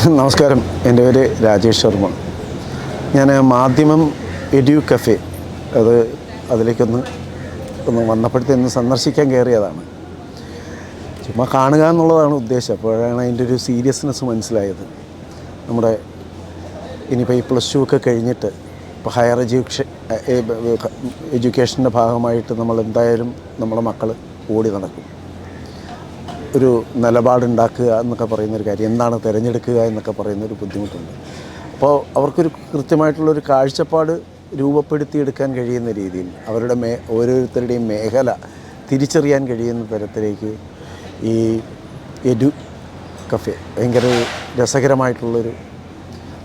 നമസ്കാരം. എന്റെ പേര് രാജേഷ് ശർമ്മ. ഞാൻ മാധ്യമം എഡ്യൂ കഫേ അത് അതിലേക്കൊന്ന് ഒന്ന് വന്നപ്പോഴത്തേന്ന് സന്ദർശിക്കാൻ കയറിയതാണ്. ചുമ്മാ കാണുക എന്നുള്ളതാണ് ഉദ്ദേശം. അപ്പോഴാണ് അതിന്റെ ഒരു സീരിയസ്നെസ് മനസ്സിലായത്. നമ്മുടെ ഇനിയിപ്പോൾ ഈ പ്ലസ് ടു ഒക്കെ കഴിഞ്ഞിട്ട് ഇപ്പോൾ ഹയർ എഡ്യൂക്കേഷൻ എഡ്യൂക്കേഷന്റെ ഭാഗമായിട്ട് നമ്മൾ എന്തായാലും നമ്മുടെ മക്കൾ ഓടി നടക്കും. ഒരു നിലപാടുണ്ടാക്കുക എന്നൊക്കെ പറയുന്നൊരു കാര്യം എന്താണ് തിരഞ്ഞെടുക്കുക എന്നൊക്കെ പറയുന്നൊരു ബുദ്ധിമുട്ടുണ്ട്. അപ്പോൾ അവർക്കൊരു കൃത്യമായിട്ടുള്ളൊരു കാഴ്ചപ്പാട് രൂപപ്പെടുത്തിയെടുക്കാൻ കഴിയുന്ന രീതിയിൽ അവരുടെ മേ ഓരോരുത്തരുടെയും മേഖല തിരിച്ചറിയാൻ കഴിയുന്ന തരത്തിലേക്ക് ഈ എഡു കഫേ ഭയങ്കര രസകരമായിട്ടുള്ളൊരു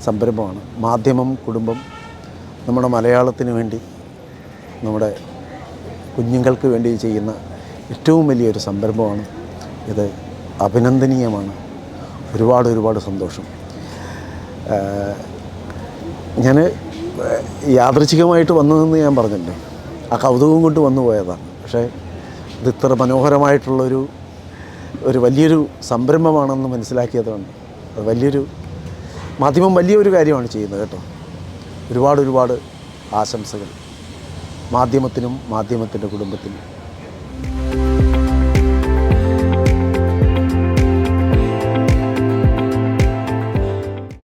സംരംഭമാണ്. മാധ്യമം കുടുംബം നമ്മുടെ മലയാളത്തിന് വേണ്ടി നമ്മുടെ കുഞ്ഞുങ്ങൾക്ക് വേണ്ടി ചെയ്യുന്ന ഏറ്റവും വലിയൊരു സംരംഭമാണ് ഇത് അഭിനന്ദനീയമാണ്. ഒരുപാട് ഒരുപാട് സന്തോഷം. ഞാൻ യാദൃച്ഛികമായിട്ട് വന്നതെന്ന് ഞാൻ പറഞ്ഞില്ലേ? ആ കൗതുകം കൊണ്ട് വന്നു പോയതാണ്. പക്ഷേ ഇത് ഇത്ര മനോഹരമായിട്ടുള്ളൊരു ഒരു വലിയൊരു സംരംഭമാണെന്ന് മനസ്സിലാക്കിയതുകൊണ്ട് അത് വലിയൊരു മാധ്യമം വലിയൊരു കാര്യമാണ് ചെയ്യുന്നത് കേട്ടോ. ഒരുപാട് ഒരുപാട് ആശംസകൾ. മാധ്യമത്തിനും മാധ്യമത്തിന്റെ കുടുംബത്തിനും.